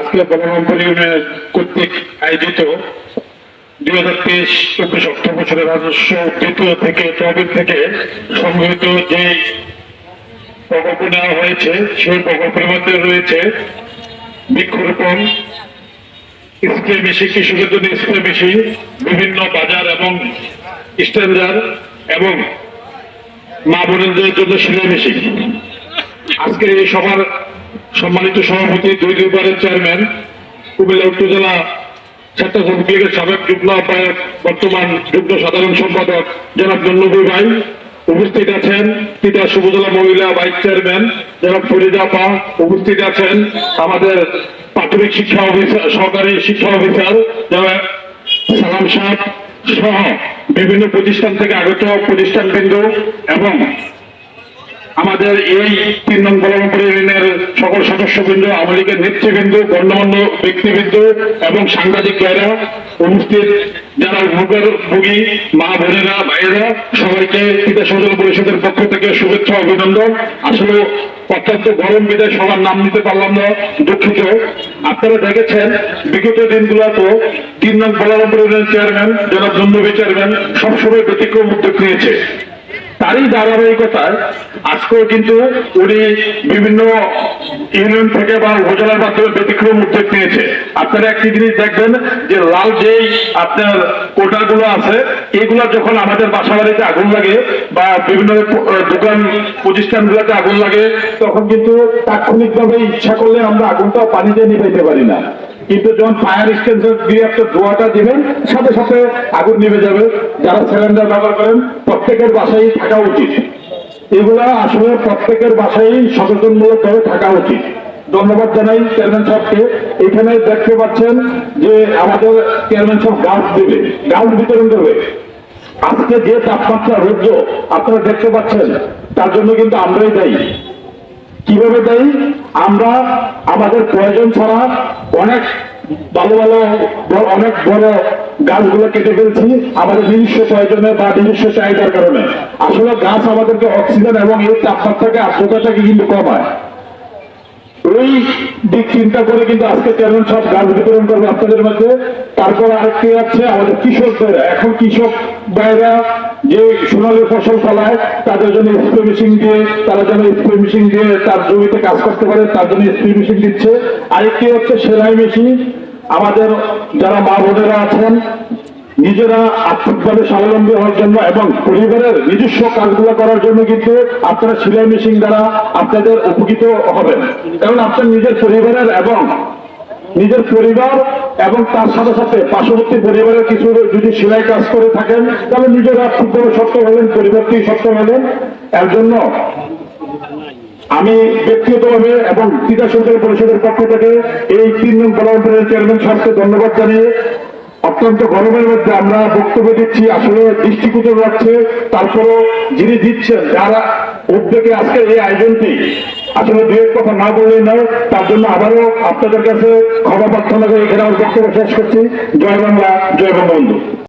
আজকে বলরামপুর ইউনিয়ন কর্তৃক আয়োজিত দুই হাজার তেইশ চব্বিশ অর্থ বছরের রাজস্ব দ্বিতীয় থেকে তহবিল থেকে সংগৃহীত যে প্রকল্প নেওয়া হয়েছে, সেই প্রকল্পের মধ্যে রয়েছে বৃক্ষরোপণ, স্প্রে মেশিন কৃষকের জন্য স্প্রে মেশিন, বিভিন্ন বাজার এবং স্ট্যান্ডার এবং মা বোনদের জন্য সেলাই মেশিন। আজকে এই সভার সম্মানিত সভাপতি, দুই চেয়ারম্যান, কুমিল্লা উপজেলা লীগের সাবেক যুগ্ম আহ্বায়ক, বর্তমান যুগ্ম সাধারণ সম্পাদক জনাব জন্নবী ভাই। উপস্থিত আছেন পিতা উপজেলা মহিলা ভাইস চেয়ারম্যান জনাব ফরিদা পা উপস্থিত আছেন আমাদের প্রাথমিক শিক্ষা অফিসার, সহকারী শিক্ষা অফিসার জনাব সালাম সাহেব সহ বিভিন্ন প্রতিষ্ঠান থেকে আগত প্রতিষ্ঠানবৃন্দ এবং আমাদের এই তিন নং ইউনিয়নের সকল সদস্যবৃন্দ, আওয়ামী লীগের নেতৃবৃন্দ, গণ্যমান্য ব্যক্তিবৃন্দ এবং সাংবাদিক ভাইরা উপস্থিত, যারা ভোগের ভোগী, মা বোনেরা, ভাইয়েরা, সবাইকে পিতা সদন পরিষদের পক্ষ থেকে শুভেচ্ছা, অভিনন্দন। আসলে অত্যন্ত গরম বিদায় সবার নাম নিতে পারলাম না, দুঃখিত। আপনারা দেখেছেন, বিগত দিনগুলোতে তিন নং বলরামপুর চেয়ারম্যান যারা জন্মবী চেয়ারম্যান সবসময় ব্যতিক্রম উদ্যোগ নিয়েছে। তারই ধারাবাহিকতায় আজকেও কিন্তু উনি বিভিন্ন ইউনিয়ন থেকে বা উপজেলার মাধ্যমে ব্যতিক্রম উদ্যোগ নিয়েছে। আপনারা একটি জিনিস দেখবেন যে লাল যেই আপনার কোটাগুলো আছে, এগুলো যখন আমাদের বাসা বাড়িতে আগুন লাগে বা বিভিন্ন দোকান প্রতিষ্ঠানগুলোতে আগুন লাগে, তখন কিন্তু তাৎক্ষণিকভাবে ইচ্ছা করলে আমরা আগুনটা পানি দিয়ে নিভাইতে পারি না। কিন্তু যখন ফায়ার এক্সটেনশন দিয়ে একটা ধোঁয়াটা দিবেন, সাথে সাথে আগুন নিভে যাবে। যারা সিলিন্ডার ব্যবহার করেন, প্রত্যেকের বাসায় থাকা উচিত। এগুলা আসলে প্রত্যেকের বাসায় সচেতনমূলক ভাবে থাকা উচিত। ধন্যবাদ জানাই চেয়ারম্যান সাহেবকে। এখানে দেখতে পাচ্ছেন যে আমাদের চেয়ারম্যান সাহেব গাছ দেবে গাছ বিতরণ করবে। আজকে যে তাপমাত্রা রৌদ্র, আপনারা দেখতে পাচ্ছেন, তার জন্য কিন্তু আমরাই দায়ী। কীভাবে দেয়? আমরা আমাদের প্রয়োজন ছাড়া অনেক ভালো ভালো অনেক বড় গাছগুলো কেটে ফেলছি। আমাদের নিজস্ব প্রয়োজনে বা নিজস্ব চাহিদার কারণে। আসলে গাছ আমাদেরকে অক্সিজেন এবং এই তাপমাত্রাকে আর্দ্রতাটাকে কিন্তু কমায়। ওই দিক চিন্তা করে কিন্তু আজকে চেয়ারম্যান সব গাছ বিতরণ করবে আপনাদের মধ্যে। তারপর আরেকটি আছে, আমাদের কৃষকদের। এখন কৃষক ভাইরা যে সোনালী ফসল ফলায়, তাদের জন্য স্প্রে মেশিন দিয়ে, তারা যেন স্প্রে মেশিন দিয়ে তার জমিতে কাজ করতে পারে, তার জন্য স্প্রে মেশিন দিচ্ছে। আরেকটি হচ্ছে সেলাই মেশিন। আমাদের যারা মা বোনেরা আছেন, নিজেরা আর্থিকভাবে স্বাবলম্বী হওয়ার জন্য এবং পরিবারের নিজস্ব কাজগুলো করার জন্য কিন্তু আপনারা সেলাই মেশিন দ্বারা আপনাদের উপকৃত হবেন। কারণ আপনার নিজের পরিবারের এবং নিজের পরিবার এবং তার সাথে সাথে পার্শ্ববর্তী পরিবারের কিছু যদি সেলাই কাজ করে থাকেন, তাহলে নিজেরা আর্থিকভাবে সক্ষম হলেন পরিবারটি সক্ষম হলেন। এর জন্য আমি ব্যক্তিগতভাবে এবং ক্রীড়া সরকার পরিষদের পক্ষ থেকে এই তিন নং বলরামপুরের চেয়ারম্যান সাহেবকে ধন্যবাদ জানিয়ে অত্যন্ত গরমের মধ্যে আমরা বক্তব্য দিচ্ছি। আসলে দৃষ্টিগোচর রাখছে, তারপরও যিনি দিচ্ছেন, যারা উদ্যোগে আজকের এই আয়োজনটি আসলে দু এক কথা না বললেই নয়, তার জন্য আবারও আপনাদের কাছে ক্ষমা প্রার্থনা করে এখানে আমার বক্তব্য শেষ করছি। জয় বাংলা, জয় বঙ্গবন্ধু।